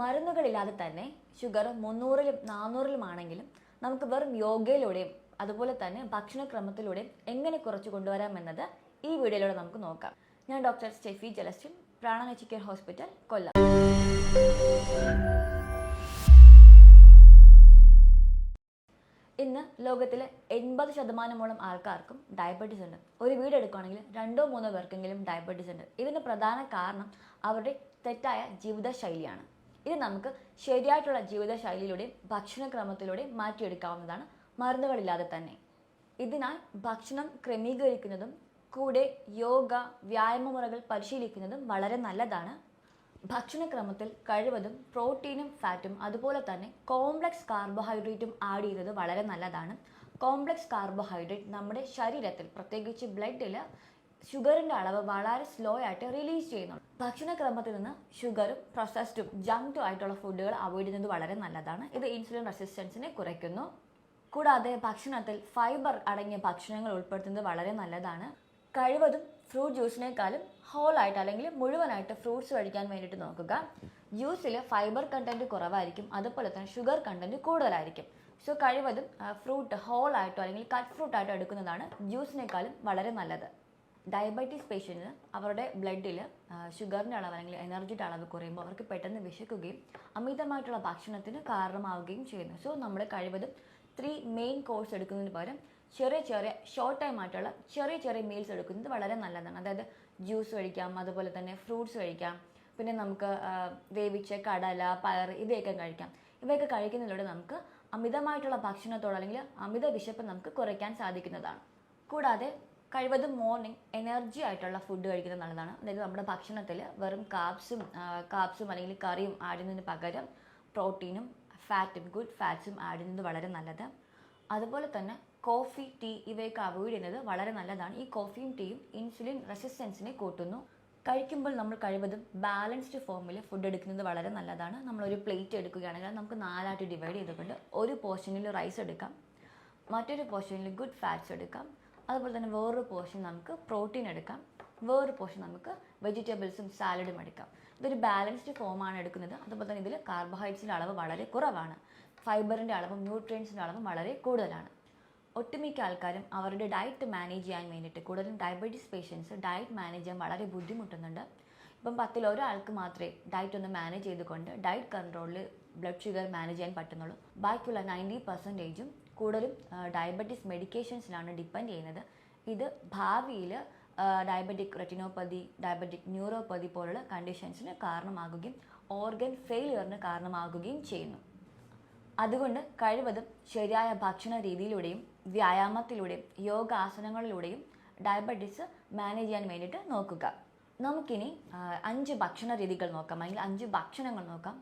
മരുന്നുകളില്ലാതെ തന്നെ ഷുഗർ മുന്നൂറിലും നാനൂറിലുമാണെങ്കിലും നമുക്ക് വെറും യോഗയിലൂടെയും അതുപോലെ തന്നെ ഭക്ഷണക്രമത്തിലൂടെയും എങ്ങനെ കുറച്ച് കൊണ്ടുവരാമെന്നത് ഈ വീഡിയോയിലൂടെ നമുക്ക് നോക്കാം. ഞാൻ ഡോക്ടർ സ്റ്റെഫി ജലസ്റ്റിൻ പ്രാണനച്ചിക്കർ ഹോസ്പിറ്റൽ കൊല്ലം. ഇന്ന് ലോകത്തിലെ എൺപത് ശതമാനമോളം ആൾക്കാർക്കും ഡയബറ്റീസ് ഉണ്ട്. ഒരു വീട് എടുക്കുകയാണെങ്കിൽ രണ്ടോ മൂന്നോ പേർക്കെങ്കിലും ഡയബറ്റീസ് ഉണ്ട്. ഇതിന് പ്രധാന കാരണം അവരുടെ തെറ്റായ ജീവിതശൈലിയാണ്. ഇത് നമുക്ക് ശരിയായിട്ടുള്ള ജീവിതശൈലിയിലൂടെയും ഭക്ഷണക്രമത്തിലൂടെയും മാറ്റിയെടുക്കാവുന്നതാണ് മരുന്നുകളില്ലാതെ തന്നെ. ഇതിനാൽ ഭക്ഷണം ക്രമീകരിക്കുന്നതും കൂടെ യോഗ വ്യായാമ മുറകൾ പരിശീലിക്കുന്നതും വളരെ നല്ലതാണ്. ഭക്ഷണക്രമത്തിൽ കഴിവതും പ്രോട്ടീനും ഫാറ്റും അതുപോലെ തന്നെ കോംപ്ലക്സ് കാർബോഹൈഡ്രേറ്റും ആഡ് ചെയ്യുന്നത് വളരെ നല്ലതാണ്. കോംപ്ലക്സ് കാർബോഹൈഡ്രേറ്റ് നമ്മുടെ ശരീരത്തിൽ പ്രത്യേകിച്ച് ബ്ലഡിൽ ഷുഗറിന്റെ അളവ് വളരെ സ്ലോ ആയിട്ട് റിലീസ് ചെയ്യുന്നു ഭക്ഷണക്രമത്തിൽ നിന്ന് ഷുഗറും പ്രൊസസ്ഡും ജങ്ക്ഡും ആയിട്ടുള്ള ഫുഡുകൾ അവോയ്ഡ് ചെയ്യുന്നത് വളരെ നല്ലതാണ്. ഇത് ഇൻസുലിൻ റെസിസ്റ്റൻസിനെ കുറയ്ക്കുന്നു. കൂടാതെ ഭക്ഷണത്തിൽ ഫൈബർ അടങ്ങിയ ഭക്ഷണങ്ങൾ ഉൾപ്പെടുത്തുന്നത് വളരെ നല്ലതാണ്. കഴിവതും ഫ്രൂട്ട് ജ്യൂസിനേക്കാളും ഹോൾ ആയിട്ട് അല്ലെങ്കിൽ മുഴുവനായിട്ട് ഫ്രൂട്ട്സ് കഴിക്കാൻ വേണ്ടിയിട്ട് നോക്കുക. ജ്യൂസിൽ ഫൈബർ കണ്ടന്റ് കുറവായിരിക്കും. അതുപോലെ തന്നെ ഷുഗർ കണ്ടന്റ് കൂടുതലായിരിക്കും. സോ കഴിവതും ഫ്രൂട്ട് ഹോൾ ആയിട്ടോ അല്ലെങ്കിൽ കട്ട് ഫ്രൂട്ട് ആയിട്ടോ എടുക്കുന്നതാണ് ജ്യൂസിനേക്കാളും വളരെ നല്ലത്. ഡയബറ്റീസ് പേഷ്യന്റിന് അവരുടെ ബ്ലഡിൽ ഷുഗറിന്റെ അളവ് അല്ലെങ്കിൽ എനർജിയുടെ അളവ് കുറയുമ്പോൾ അവർക്ക് പെട്ടെന്ന് വിശക്കുകയും അമിതമായിട്ടുള്ള ഭക്ഷണത്തിന് കാരണമാവുകയും ചെയ്യുന്നു. സോ നമ്മൾ കഴിവതും ത്രീ മെയിൻ കോഴ്സ് എടുക്കുന്നതിന് പകരം ചെറിയ ചെറിയ ഷോർട്ട് ടൈം ആയിട്ടുള്ള ചെറിയ ചെറിയ മീൽസ് എടുക്കുന്നത് വളരെ നല്ലതാണ്. അതായത് ജ്യൂസ് കഴിക്കാം അതുപോലെ തന്നെ ഫ്രൂട്ട്സ് കഴിക്കാം. പിന്നെ നമുക്ക് വേവിച്ച കടല പയർ ഇവയൊക്കെ കഴിക്കാം. ഇവയൊക്കെ കഴിക്കുന്നതിലൂടെ നമുക്ക് അമിതമായിട്ടുള്ള ഭക്ഷണത്തോട് അല്ലെങ്കിൽ അമിത വിശപ്പ് നമുക്ക് കുറയ്ക്കാൻ സാധിക്കുന്നതാണ്. കൂടാതെ കഴിവതും മോർണിംഗ് എനർജി ആയിട്ടുള്ള ഫുഡ് കഴിക്കുന്നത് നല്ലതാണ്. അതായത് നമ്മുടെ ഭക്ഷണത്തിൽ വെറും കാപ്സും കാപ്സും അല്ലെങ്കിൽ കറിയും ആടുന്നതിന് പകരം പ്രോട്ടീനും ഫാറ്റും ഗുഡ് ഫാറ്റ്സും ആഡ് ചെയ്യുന്നത് വളരെ നല്ലത്. അതുപോലെ തന്നെ കോഫി ടീ ഇവയൊക്കെ അവോയ്ഡ് ചെയ്യുന്നത് വളരെ നല്ലതാണ്. ഈ കോഫിയും ടീയും ഇൻസുലിൻ റെസിസ്റ്റൻസിനെ കൂട്ടുന്നു. കഴിക്കുമ്പോൾ നമ്മൾ കഴിവതും ബാലൻസ്ഡ് ഫോമിൽ ഫുഡ് എടുക്കുന്നത് വളരെ നല്ലതാണ്. നമ്മളൊരു പ്ലേറ്റ് എടുക്കുകയാണെങ്കിൽ നമുക്ക് നാലായിട്ട് ഡിവൈഡ് ചെയ്തുകൊണ്ട് ഒരു പോർഷനിൽ റൈസ് എടുക്കാം. മറ്റൊരു പോർഷനിൽ ഗുഡ് ഫാറ്റ്സ് എടുക്കാം. അതുപോലെ തന്നെ വേറൊരു പോർഷൻ നമുക്ക് പ്രോട്ടീൻ എടുക്കാം. വേറൊരു പോർഷൻ നമുക്ക് വെജിറ്റബിൾസും സാലഡും എടുക്കാം. ഇതൊരു ബാലൻസ്ഡ് ഫോമാണ് എടുക്കുന്നത്. അതുപോലെ തന്നെ ഇതിൽ കാർബോഹൈഡ്രേറ്റ്സിന്റെ അളവ് വളരെ കുറവാണ്. ഫൈബറിന്റെ അളവും ന്യൂട്രിയൻസിന്റെ അളവും വളരെ കൂടുതലാണ്. ഒട്ടുമിക്ക ആൾക്കാരും അവരുടെ ഡയറ്റ് മാനേജ് ചെയ്യാൻ വേണ്ടിയിട്ട് കൂടുതലും ഡയബറ്റീസ് പേഷ്യൻസ് ഡയറ്റ് മാനേജ് ചെയ്യാൻ വളരെ ബുദ്ധിമുട്ടുന്നുണ്ട്. ഇപ്പം പത്തിൽ ഒരാൾക്ക് മാത്രമേ ഡയറ്റ് ഒന്ന് മാനേജ് ചെയ്തുകൊണ്ട് ഡയറ്റ് കൺട്രോളിൽ ബ്ലഡ് ഷുഗർ മാനേജ് ചെയ്യാൻ പറ്റുന്നുള്ളൂ. ബാക്കിയുള്ള നയന്റി പെർസെന്റേജും കൂടുതലും ഡയബറ്റീസ് മെഡിക്കേഷൻസിലാണ് ഡിപ്പെൻഡ് ചെയ്യുന്നത്. ഇത് ഭാവിയിൽ ഡയബറ്റിക് റെറ്റിനോപ്പതി ഡയബറ്റിക് ന്യൂറോപ്പതി പോലുള്ള കണ്ടീഷൻസിന് കാരണമാകുകയും ഓർഗൻ ഫെയിലിയറിന് കാരണമാകുകയും ചെയ്യുന്നു. അതുകൊണ്ട് കഴിവതും ശരിയായ ഭക്ഷണ രീതിയിലൂടെയും വ്യായാമത്തിലൂടെയും യോഗാസനങ്ങളിലൂടെയും ഡയബറ്റീസ് മാനേജ് ചെയ്യാൻ വേണ്ടിയിട്ട് നോക്കുക. നമുക്കിനി അഞ്ച് ഭക്ഷണ രീതികൾ നോക്കാം. അല്ലെങ്കിൽ അഞ്ച് ഭക്ഷണങ്ങൾ നോക്കാം.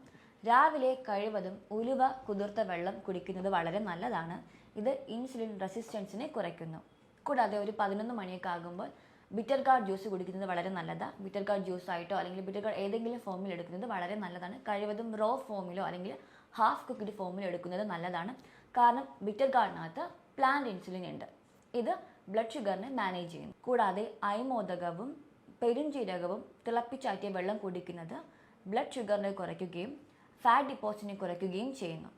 രാവിലെ കഴിവതും ഉലുവ കുതിർത്ത വെള്ളം കുടിക്കുന്നത് വളരെ നല്ലതാണ്. ഇത് ഇൻസുലിൻ റെസിസ്റ്റൻസിനെ കുറയ്ക്കുന്നു. കൂടാതെ ഒരു പതിനൊന്ന് മണിയൊക്കെ ആകുമ്പോൾ ബിറ്റർ കാർഡ് ജ്യൂസ് കുടിക്കുന്നത് വളരെ നല്ലതാണ് ബിറ്റർ കാർഡ് ജ്യൂസ് ആയിട്ടോ അല്ലെങ്കിൽ ബിറ്റർ കാർഡ് ഏതെങ്കിലും ഫോമിൽ എടുക്കുന്നത് വളരെ നല്ലതാണ്. കഴിവതും റോ ഫോമിലോ അല്ലെങ്കിൽ ഹാഫ് കുക്ക്ഡ് ഫോമിൽ എടുക്കുന്നത് നല്ലതാണ്. കാരണം ബിറ്റർ കാർഡിനകത്ത് പ്ലാന്റ് ഇൻസുലിൻ ഉണ്ട്. ഇത് ബ്ലഡ് ഷുഗറിനെ മാനേജ് ചെയ്യുന്നു. കൂടാതെ അയമോദകവും പെരുംജീരകവും തിളപ്പിച്ചാറ്റിയ വെള്ളം കുടിക്കുന്നത് ബ്ലഡ് ഷുഗറിനെ കുറയ്ക്കുകയും ഫാറ്റ് ഡിപ്പോസിറ്റിനെ കുറയ്ക്കുകയും ചെയ്യുന്നു.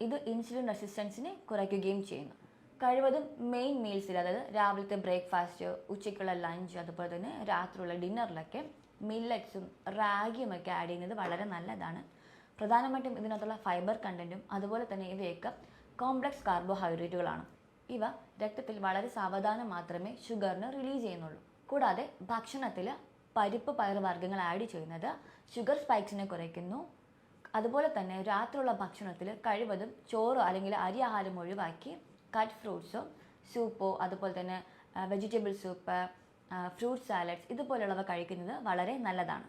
ഇത് ഇൻസുലിൻ റെസിസ്റ്റൻസിനെ കുറയ്ക്കുകയും ചെയ്യുന്നു. കഴിവതും മെയിൻ മീൽസിൽ അതായത് രാവിലത്തെ ബ്രേക്ക്ഫാസ്റ്റ് ഉച്ചയ്ക്കുള്ള ലഞ്ച് അതുപോലെ തന്നെ രാത്രിയുള്ള ഡിന്നറിലൊക്കെ മില്ലറ്റ്സും റാഗിയും ഒക്കെ ആഡ് ചെയ്യുന്നത് വളരെ നല്ലതാണ്. പ്രധാനമായിട്ടും ഇതിനകത്തുള്ള ഫൈബർ കണ്ടന്റും അതുപോലെ തന്നെ ഇവയൊക്കെ കോംപ്ലക്സ് കാർബോഹൈഡ്രേറ്റുകളാണ് ഇവ രക്തത്തിൽ വളരെ സാവധാനം മാത്രമേ ഷുഗറിന് റിലീസ് ചെയ്യുന്നുള്ളൂ. കൂടാതെ ഭക്ഷണത്തിൽ പരിപ്പ് പയർ വർഗങ്ങൾ ആഡ് ചെയ്യുന്നത് ഷുഗർ സ്പൈക്സിനെ കുറയ്ക്കുന്നു. അതുപോലെ തന്നെ രാത്രിയുള്ള ഭക്ഷണത്തിൽ കഴിവതും ചോറോ അല്ലെങ്കിൽ അരി ആഹാരം ഒഴിവാക്കി കട്ട് ഫ്രൂട്ട്സോ സൂപ്പോ അതുപോലെ തന്നെ വെജിറ്റബിൾ സൂപ്പ് ഫ്രൂട്ട് സാലഡ്സ് ഇതുപോലുള്ളവ കഴിക്കുന്നത് വളരെ നല്ലതാണ്.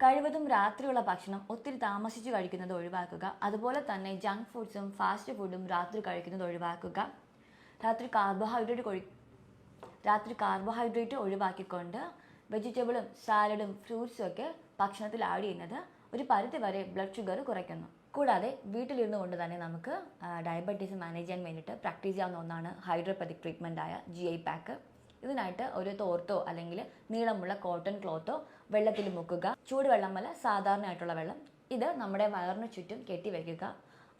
കഴിവതും രാത്രിയുള്ള ഭക്ഷണം ഒത്തിരി താമസിച്ച് കഴിക്കുന്നത് ഒഴിവാക്കുക. അതുപോലെ തന്നെ ജങ്ക് ഫുഡ്സും ഫാസ്റ്റ് ഫുഡും രാത്രി കഴിക്കുന്നത് ഒഴിവാക്കുക. രാത്രി കാർബോഹൈഡ്രേറ്റ് രാത്രി കാർബോഹൈഡ്രേറ്റ് ഒഴിവാക്കിക്കൊണ്ട് വെജിറ്റബിളും സാലഡും ഫ്രൂട്ട്സും ഒക്കെ ഭക്ഷണത്തിൽ ആഡ് ചെയ്യുന്നത് ഒരു പരിധി വരെ ബ്ലഡ് ഷുഗർ കുറയ്ക്കുന്നു. കൂടാതെ വീട്ടിലിരുന്നു കൊണ്ട് തന്നെ നമുക്ക് ഡയബറ്റീസ് മാനേജ് ചെയ്യാൻ വേണ്ടിയിട്ട് പ്രാക്ടീസ് ചെയ്യാവുന്ന ഒന്നാണ് ഹൈഡ്രോപ്പതിക് ട്രീറ്റ്മെന്റ് ആയ ജി ഐ പാക്ക് ഇതിനായിട്ട് ഒരു തോർത്തോ അല്ലെങ്കിൽ നീളമുള്ള കോട്ടൺ ക്ലോത്തോ വെള്ളത്തിൽ മുക്കുക. ചൂടുവെള്ളം അല്ല സാധാരണയായിട്ടുള്ള വെള്ളം. ഇത് നമ്മുടെ വയറിന് ചുറ്റും കെട്ടിവെക്കുക.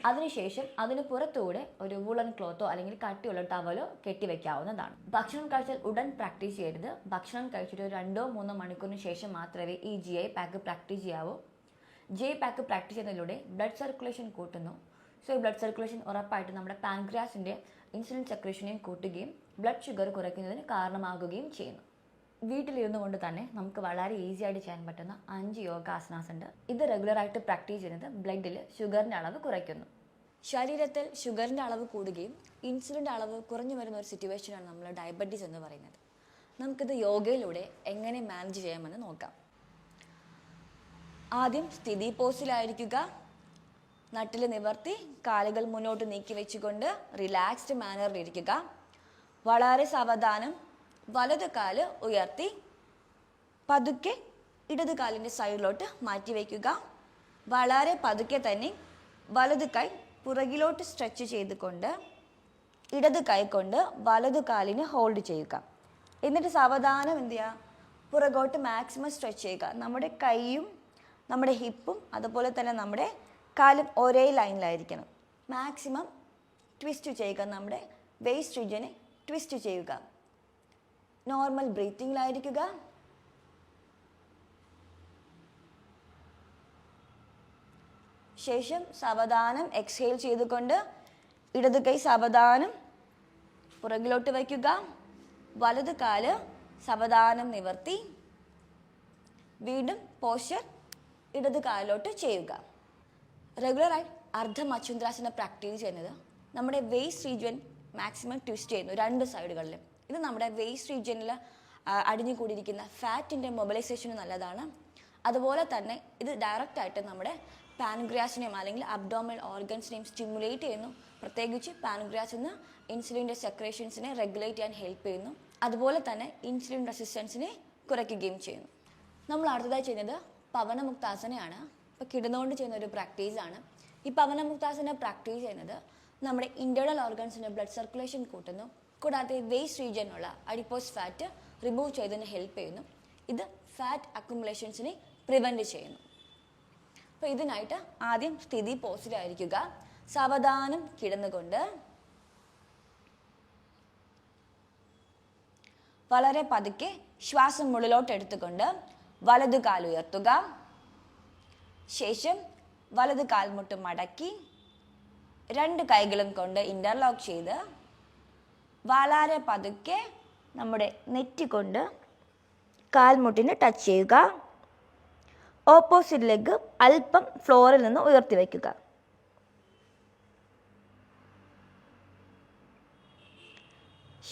അതിനുശേഷം അതിന് പുറത്തൂടെ ഒരു വൂളൻ ക്ലോത്തോ അല്ലെങ്കിൽ കട്ടിയുള്ള ടവലോ കെട്ടിവെക്കാവുന്നതാണ്. ഭക്ഷണം കഴിച്ചാൽ ഉടൻ പ്രാക്ടീസ് ചെയ്യരുത്. ഭക്ഷണം കഴിച്ചിട്ട് രണ്ടോ മൂന്നോ മണിക്കൂറിന് ശേഷം മാത്രമേ ഈ ജി ഐ പാക്ക് പ്രാക്ടീസ് ചെയ്യാവൂ. ജി പാക്ക് പ്രാക്ടീസ് ചെയ്യുന്നതിലൂടെ ബ്ലഡ് സർക്കുലേഷൻ കൂട്ടുന്നു. സോ ഈ ബ്ലഡ് സർക്കുലേഷൻ ഉറപ്പായിട്ട് നമ്മുടെ പാൻക്രിയാസിന്റെ ഇൻസുലിൻ സെക്രേഷനെയും കൂട്ടുകയും ബ്ലഡ് ഷുഗർ കുറയ്ക്കുന്നതിന് കാരണമാകുകയും ചെയ്യുന്നു. വീട്ടിലിരുന്നു കൊണ്ട് തന്നെ നമുക്ക് വളരെ ഈസി ആയിട്ട് ചെയ്യാൻ പറ്റുന്ന അഞ്ച് യോഗാസനാസ് ഉണ്ട്. ഇത് റെഗുലറായിട്ട് പ്രാക്ടീസ് ചെയ്യുന്നത് ബ്ലഡിൽ ഷുഗറിന്റെ അളവ് കുറയ്ക്കുന്നു. ശരീരത്തിൽ ഷുഗറിന്റെ അളവ് കൂടുകയും ഇൻസുലിന്റെ അളവ് കുറഞ്ഞു വരുന്ന ഒരു സിറ്റുവേഷനാണ് നമ്മൾ ഡയബറ്റീസ് എന്ന് പറയുന്നത്. നമുക്കിത് യോഗയിലൂടെ എങ്ങനെ മാനേജ് ചെയ്യാമെന്ന് നോക്കാം. ആദ്യം സ്ഥിതി പോസിലായിരിക്കുക നട്ടിൽ നിവർത്തി കാലുകൾ മുന്നോട്ട് നീക്കി വെച്ചുകൊണ്ട് റിലാക്സ്ഡ് മാനറിൽ ഇരിക്കുക. വളരെ സാവധാനം വലത് കാൽ ഉയർത്തി പതുക്കെ ഇടത് കാലിന്റെ സൈഡിലോട്ട് മാറ്റി വയ്ക്കുക വളരെ പതുക്കെ തന്നെ വലത് കൈ പുറകിലോട്ട് സ്ട്രെച്ച് ചെയ്തുകൊണ്ട് ഇടത് കൈ കൊണ്ട് വലത് കാലിന് ഹോൾഡ് ചെയ്യുക. എന്നിട്ട് സാവധാനം എന്ത് ചെയ്യുക? പുറകോട്ട് മാക്സിമം സ്ട്രെച്ച് ചെയ്യുക. നമ്മുടെ കൈയും നമ്മുടെ ഹിപ്പും അതുപോലെ തന്നെ നമ്മുടെ കാലും ഒരേ ലൈനിലായിരിക്കണം. മാക്സിമം ട്വിസ്റ്റ് ചെയ്യുക നമ്മുടെ വേസ്റ്റ് റീജിയനെ ട്വിസ്റ്റ് ചെയ്യുക. നോർമൽ ബ്രീത്തിങ്ങിലായിരിക്കുക ശേഷം സാവധാനം എക്സ്ഹെയിൽ ചെയ്തുകൊണ്ട് ഇടത് കൈ സാവധാനം പുറകിലോട്ട് വയ്ക്കുക. വലത് കാൽ സാവധാനം നിവർത്തി. വീണ്ടും പോസ്ചർ ഇടത് കാലിലോട്ട് ചെയ്യുക. റെഗുലറായി അർദ്ധ മച്ചുന്ദ്രാസന പ്രാക്ടീസ് ചെയ്യുന്നത് നമ്മുടെ വേസ്റ്റ് റീജിയൻ മാക്സിമം ട്വിസ്റ്റ് ചെയ്യുന്നു രണ്ട് സൈഡുകളിലും ഇത് നമ്മുടെ വേസ്റ്റ് റീജിയനിൽ അടിഞ്ഞു കൂടിയിരിക്കുന്ന ഫാറ്റിന്റെ മൊബിലൈസേഷന് നല്ലതാണ്. അതുപോലെ തന്നെ ഇത് ഡയറക്റ്റ് ആയിട്ട് നമ്മുടെ പാൻഗ്രാസിനെയും അല്ലെങ്കിൽ അബ്ഡോമൽ ഓർഗൻസിനെയും സ്റ്റിമുലേറ്റ് ചെയ്യുന്നു. പ്രത്യേകിച്ച് പാൻഗ്രാസിൽ നിന്ന് ഇൻസുലിന്റെ സെക്രേഷൻസിനെ റെഗുലേറ്റ് ചെയ്യാൻ ഹെൽപ്പ് ചെയ്യുന്നു. അതുപോലെ തന്നെ ഇൻസുലിൻ റെസിസ്റ്റൻസിനെ കുറയ്ക്കുകയും ചെയ്യുന്നു. നമ്മൾ അടുത്തതായി ചെയ്യുന്നത് പവനമുക്താസനയാണ് ഇപ്പോൾ കിടന്നുകൊണ്ട് ചെയ്യുന്ന ഒരു പ്രാക്ടീസാണ്. ഈ പവനമുക്താസന പ്രാക്ടീസ് ചെയ്യുന്നത് നമ്മുടെ ഇന്റേർണൽ ഓർഗൻസിന് ബ്ലഡ് സർക്കുലേഷൻ കൂട്ടുന്നു. കൂടാതെ വേസ്റ്റ് റീജിയനുള്ള അഡിപ്പോസ് ഫാറ്റ് റിമൂവ് ചെയ്തതിന് ഹെൽപ്പ് ചെയ്യുന്നു. ഇത് ഫാറ്റ് അക്കുമുലേഷൻസിനെ പ്രിവെന്റ് ചെയ്യുന്നു. അപ്പോൾ ഇതിനായിട്ട് ആദ്യം സ്ഥിതി പോസിലായിരിക്കുക സാവധാനം കിടന്നുകൊണ്ട് വളരെ പതുക്കെ ശ്വാസം മുകളിലോട്ട് എടുത്തുകൊണ്ട് വലതു കാൽ ഉയർത്തുക. ശേഷം വലത് കാൽമുട്ട് മടക്കി രണ്ട് കൈകളും കൊണ്ട് ഇന്റർലോക്ക് ചെയ്ത് വളരെ പതുക്കെ നമ്മുടെ നെറ്റി കൊണ്ട് കാൽമുട്ടിന് ടച്ച് ചെയ്യുക. ഓപ്പോസിറ്റ് ലെഗ് അല്പം ഫ്ലോറിൽ നിന്ന് ഉയർത്തി വയ്ക്കുക.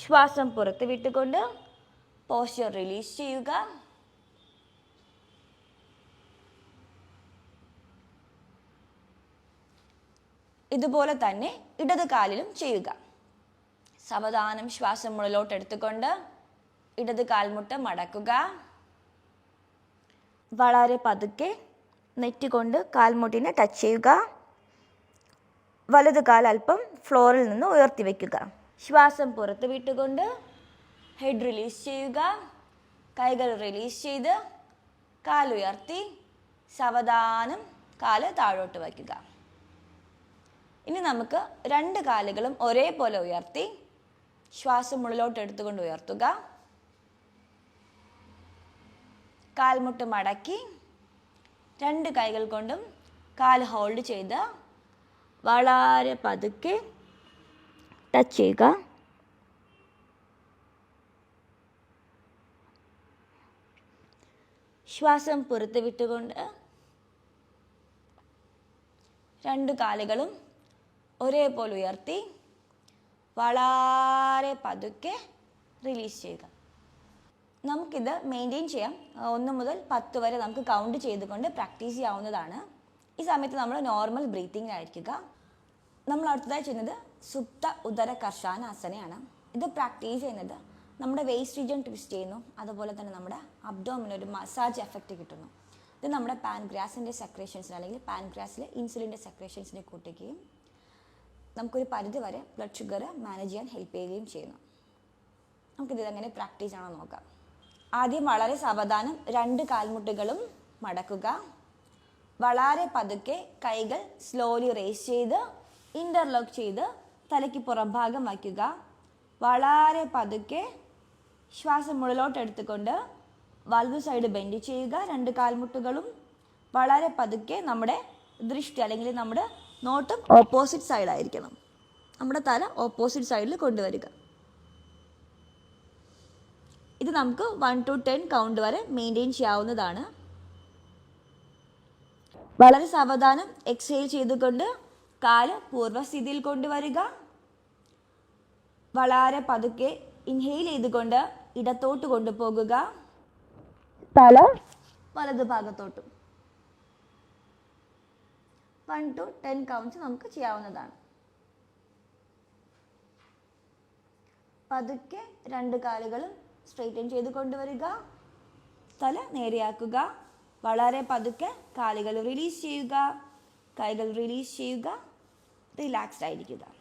ശ്വാസം പുറത്ത് വിട്ടുകൊണ്ട് പോസ്റ്റർ റിലീസ് ചെയ്യുക. ഇതുപോലെ തന്നെ ഇടത് കാലിലും ചെയ്യുക. സാവധാനം ശ്വാസം മുകളിലോട്ട് എടുത്തുകൊണ്ട് ഇടത് കാൽമുട്ട് മടക്കുക. വളരെ പതുക്കെ നെറ്റ് കൊണ്ട് കാൽമുട്ടിനെ ടച്ച് ചെയ്യുക. വലതു കാൽ അല്പം ഫ്ലോറിൽ നിന്ന് ഉയർത്തി വയ്ക്കുക ശ്വാസം പുറത്ത് വിട്ടുകൊണ്ട് ഹെഡ് റിലീസ് ചെയ്യുക. കൈകൾ റിലീസ് ചെയ്ത് കാലുയർത്തി സാവധാനം കാൽ താഴോട്ട് വയ്ക്കുക. ഇനി നമുക്ക് രണ്ട് കാലുകളും ഒരേപോലെ ഉയർത്തി ശ്വാസം ഉള്ളിലോട്ട് എടുത്തുകൊണ്ട് ഉയർത്തുക. കാൽമുട്ട് മടക്കി രണ്ട് കൈകൾ കൊണ്ടും കാൽ ഹോൾഡ് ചെയ്ത് വളരെ പതുക്കെ ടച്ച് ചെയ്യുക. ശ്വാസം പുറത്ത് വിട്ടുകൊണ്ട് രണ്ട് കാലുകളും ഒരേപോലെ ഉയർത്തി വളരെ പതുക്കെ റിലീസ് ചെയ്യുക. നമുക്കിത് മെയിന്റെയിൻ ചെയ്യാം. ഒന്ന് മുതൽ പത്ത് വരെ നമുക്ക് കൗണ്ട് ചെയ്തുകൊണ്ട് പ്രാക്ടീസ് ചെയ്യാവുന്നതാണ്. ഈ സമയത്ത് നമ്മൾ നോർമൽ ബ്രീത്തിങ്ങിലായിരിക്കുക നമ്മൾ അടുത്തതായി ചെയ്യുന്നത് സുപ്ത ഉദര കർഷാനാസനയാണ് ഇത് പ്രാക്ടീസ് ചെയ്യുന്നത് നമ്മുടെ വേസ്റ്റ് റീജിയൻ ട്വിസ്റ്റ് ചെയ്യുന്നു. അതുപോലെ തന്നെ നമ്മുടെ അബ്ഡോമിന് ഒരു മസാജ് എഫക്റ്റ് കിട്ടുന്നു. ഇത് നമ്മുടെ പാൻഗ്രാസിന്റെ സെക്രേഷൻസിന് അല്ലെങ്കിൽ പാൻഗ്രാസിലെ ഇൻസുലിന്റെ സെക്രേഷൻസിനെ കൂട്ടുകയും നമുക്കൊരു പരിധി വരെ ബ്ലഡ് ഷുഗർ മാനേജ് ചെയ്യാൻ ഹെൽപ്പ് ചെയ്യുകയും ചെയ്യുന്നു. നമുക്കിത് എങ്ങനെ പ്രാക്ടീസ് ആണോ നോക്കാം. ആദ്യം വളരെ സാവധാനം രണ്ട് കാൽമുട്ടുകളും മടക്കുക. വളരെ പതുക്കെ കൈകൾ സ്ലോലി റേസ് ചെയ്ത് ഇന്റർലോക്ക് ചെയ്ത് തലയ്ക്ക് പുറംഭാഗം വയ്ക്കുക. വളരെ പതുക്കെ ശ്വാസം മുകളിലോട്ട് എടുത്തുകൊണ്ട് വലതു സൈഡ് ബെൻഡ് ചെയ്യുക രണ്ട് കാൽമുട്ടുകളും. വളരെ പതുക്കെ നമ്മുടെ ദൃഷ്ടി അല്ലെങ്കിൽ നമ്മുടെ നോട്ടം ഓപ്പോസിറ്റ് സൈഡായിരിക്കണം നമ്മുടെ തല ഓപ്പോസിറ്റ് സൈഡിൽ കൊണ്ടുവരിക. ഇത് നമുക്ക് വൺ ടു ടെൻ കൗണ്ട് വരെ മെയിന്റെയിൻ ചെയ്യാവുന്നതാണ്. വളരെ സാവധാനം എക്സൈൽ ചെയ്തുകൊണ്ട് കാൽ പൂർവസ്ഥിതിയിൽ കൊണ്ടുവരിക. വളരെ പതുക്കെ ഇൻഹെയിൽ ചെയ്തുകൊണ്ട് ഇടത്തോട്ട് കൊണ്ടുപോകുക. തല വലതു ഭാഗത്തോട്ടും വൺ ടു ടെൻ കൗണ്ട്സ് നമുക്ക് ചെയ്യാവുന്നതാണ്. പതുക്കെ രണ്ട് കാലുകളും സ്ട്രെയിറ്റൻ ചെയ്ത് കൊണ്ടുവരിക. തല നേരെയാക്കുക. വളരെ പതുക്കെ കാലുകൾ റിലീസ് ചെയ്യുക. കൈകൾ റിലീസ് ചെയ്യുക. റിലാക്സ്ഡ് ആയിരിക്കുക.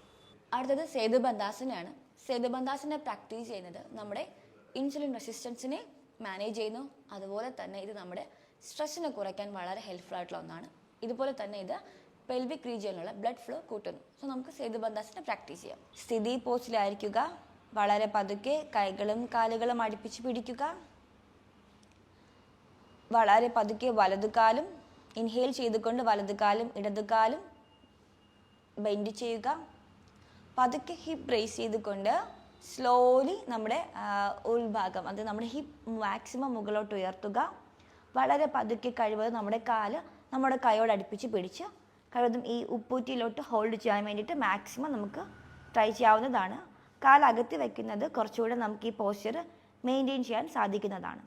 അടുത്തത് സേതുബന്ധാസനാണ്. സേതുബന്ധാസന പ്രാക്ടീസ് ചെയ്യുന്നത് നമ്മുടെ ഇൻസുലിൻ റെസിസ്റ്റൻസിനെ മാനേജ് ചെയ്യുന്നു. അതുപോലെ തന്നെ ഇത് നമ്മുടെ സ്ട്രെസ്സിനെ കുറയ്ക്കാൻ വളരെ ഹെൽപ്ഫുൾ ആയിട്ടുള്ള ഒന്നാണ്. ഇതുപോലെ തന്നെ ഇത് പെൽവിക് റീജിയനിലുള്ള ബ്ലഡ് ഫ്ലോ കൂട്ടുന്നു. സോ നമുക്ക് സേതുബന്ധാസനം പ്രാക്ടീസ് ചെയ്യാം. സ്ഥിതി പോസ്റ്റിലായിരിക്കുക. വളരെ പതുക്കെ കൈകളും കാലുകളും അടുപ്പിച്ച് പിടിക്കുക. വളരെ പതുക്കെ വലതുകാലും ഇൻഹേൽ ചെയ്തുകൊണ്ട് വലതുകാലും ഇടതുകാലും ബെൻഡ് ചെയ്യുക. പതുക്കെ ഹിപ്പ് ബ്രേസ് ചെയ്തുകൊണ്ട് സ്ലോലി നമ്മുടെ ഉൾഭാഗം അത് നമ്മുടെ ഹിപ്പ് മാക്സിമം മുകളിലോട്ട് ഉയർത്തുക. വളരെ പതുക്കെ കഴിവത് നമ്മുടെ കാൽ നമ്മുടെ കൈയോട് അടുപ്പിച്ച് പിടിച്ച് കഴിവതും ഈ ഉപ്പൂറ്റിയിലോട്ട് ഹോൾഡ് ചെയ്യാൻ വേണ്ടിയിട്ട് മാക്സിമം നമുക്ക് ട്രൈ ചെയ്യാവുന്നതാണ്. കാലകത്ത് വയ്ക്കുന്നത് കുറച്ചുകൂടെ നമുക്ക് ഈ പോസ്ചർ മെയിന്റെയിൻ ചെയ്യാൻ സാധിക്കുന്നതാണ്.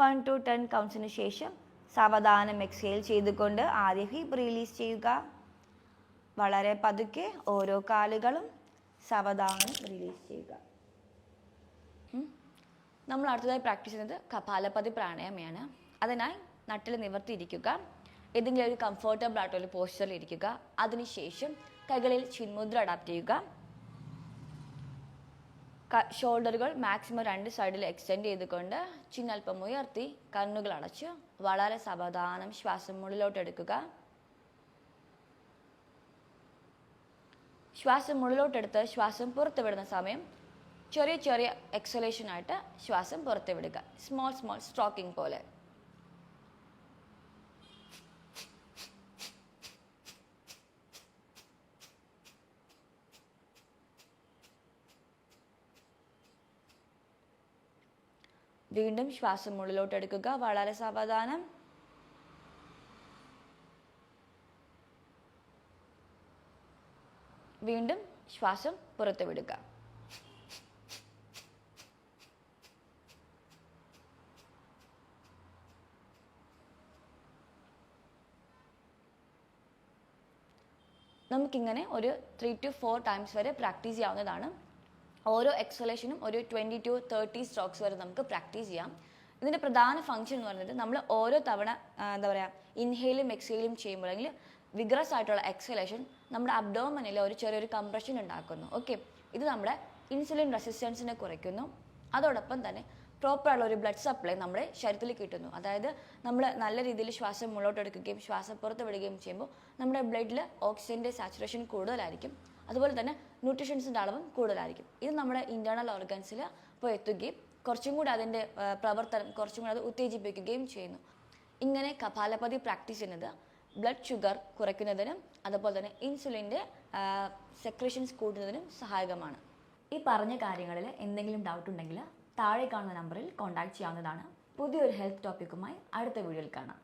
വൺ ടു ടെൻ കൗണ്ട്സിന് ശേഷം സാവധാനം എക്സേൽ ചെയ്തുകൊണ്ട് ആദ്യം ഹീപ്പ് റിലീസ് ചെയ്യുക. വളരെ പതുക്കെ ഓരോ കാലുകളും സാവധാനം റിലീസ് ചെയ്യുക. നമ്മൾ അടുത്തതായി പ്രാക്ടീസ് ചെയ്യുന്നത് കപാലപതി പ്രാണായാമയാണ്. അതിനായി നട്ടിൽ നിവർത്തിയിരിക്കുക ഏതെങ്കിലും ഒരു കംഫർട്ടബിൾ ആയിട്ടുള്ള പോസ്ചറിൽ ഇരിക്കുക. അതിനുശേഷം കൈകളിൽ ചിന്മുദ്ര അഡാപ്റ്റ് ചെയ്യുക. ഷോൾഡറുകൾ മാക്സിമം രണ്ട് സൈഡിൽ എക്സ്റ്റെൻഡ് ചെയ്തുകൊണ്ട് ചിന്നൽപ്പം ഉയർത്തി കണ്ണുകൾ അടച്ച് വളരെ സാവധാനം ശ്വാസം മുകളിലോട്ട് എടുക്കുക. ശ്വാസം മുകളിലോട്ടെടുത്ത് ശ്വാസം പുറത്തുവിടുന്ന സമയം ചെറിയ ചെറിയ എക്സലേഷനായിട്ട് ശ്വാസം പുറത്ത് വിടുക സ്മോൾ സ്മോൾ സ്ട്രോക്കിംഗ് പോലെ. വീണ്ടും ശ്വാസം ഉള്ളിലോട്ട് എടുക്കുക. വളരെ സാവധാനം. വീണ്ടും ശ്വാസം പുറത്തു വിടുക നമുക്കിങ്ങനെ ഒരു ത്രീ ടു ഫോർ ടൈംസ് വരെ പ്രാക്ടീസ് ചെയ്യാവുന്നതാണ്. ഓരോ എക്സലേഷനും ഒരു ട്വന്റി ടു തേർട്ടി സ്ട്രോക്സ് വരെ നമുക്ക് പ്രാക്ടീസ് ചെയ്യാം. ഇതിന്റെ പ്രധാന ഫംഗ്ഷൻ എന്ന് പറയുന്നത് നമ്മൾ ഓരോ തവണ എന്താ പറയുക ഇൻഹെയിലും എക്സെയിലും ചെയ്യുമ്പോൾ അല്ലെങ്കിൽ വിഗ്രസ് ആയിട്ടുള്ള എക്സലേഷൻ നമ്മുടെ അബ്ഡോമനിൽ ഒരു ചെറിയൊരു കംപ്രഷൻ ഉണ്ടാക്കുന്നു. ഓക്കെ ഇത് നമ്മുടെ ഇൻസുലിൻ റെസിസ്റ്റൻസിനെ കുറയ്ക്കുന്നു. അതോടൊപ്പം തന്നെ പ്രോപ്പറായുള്ള ഒരു ബ്ലഡ് സപ്ലൈ നമ്മുടെ ശരീരത്തിൽ കിട്ടുന്നു. അതായത് നമ്മൾ നല്ല രീതിയിൽ ശ്വാസം മുള്ളോട്ട് എടുക്കുകയും ശ്വാസം പുറത്ത് വിടുകയും ചെയ്യുമ്പോൾ നമ്മുടെ ബ്ലഡിൽ ഓക്സിജന്റെ സാച്ചുറേഷൻ കൂടുതലായിരിക്കും. അതുപോലെ തന്നെ ന്യൂട്രീഷൻസിന്റെ അളവും കൂടുതലായിരിക്കും. ഇത് നമ്മുടെ ഇന്റേർണൽ ഓർഗൻസിൽ പോയി എത്തുകയും കുറച്ചും കൂടി അതിന്റെ പ്രവർത്തനം കുറച്ചും കൂടി അത് ഉത്തേജിപ്പിക്കുകയും ചെയ്യുന്നു. ഇങ്ങനെ കപാലപതി പ്രാക്ടീസ് ചെയ്യുന്നത് ബ്ലഡ് ഷുഗർ കുറയ്ക്കുന്നതിനും അതുപോലെ തന്നെ ഇൻസുലിന്റെ സെക്രേഷൻസ് കൂടുന്നതിനും സഹായകമാണ്. ഈ പറഞ്ഞ കാര്യങ്ങളിൽ എന്തെങ്കിലും ഡൗട്ട് ഉണ്ടെങ്കിൽ താഴെ കാണുന്ന നമ്പറിൽ കോൺടാക്ട് ചെയ്യാവുന്നതാണ്. പുതിയൊരു ഹെൽത്ത് ടോപ്പിക്കുമായി അടുത്ത വീഡിയോയിൽ കാണാം.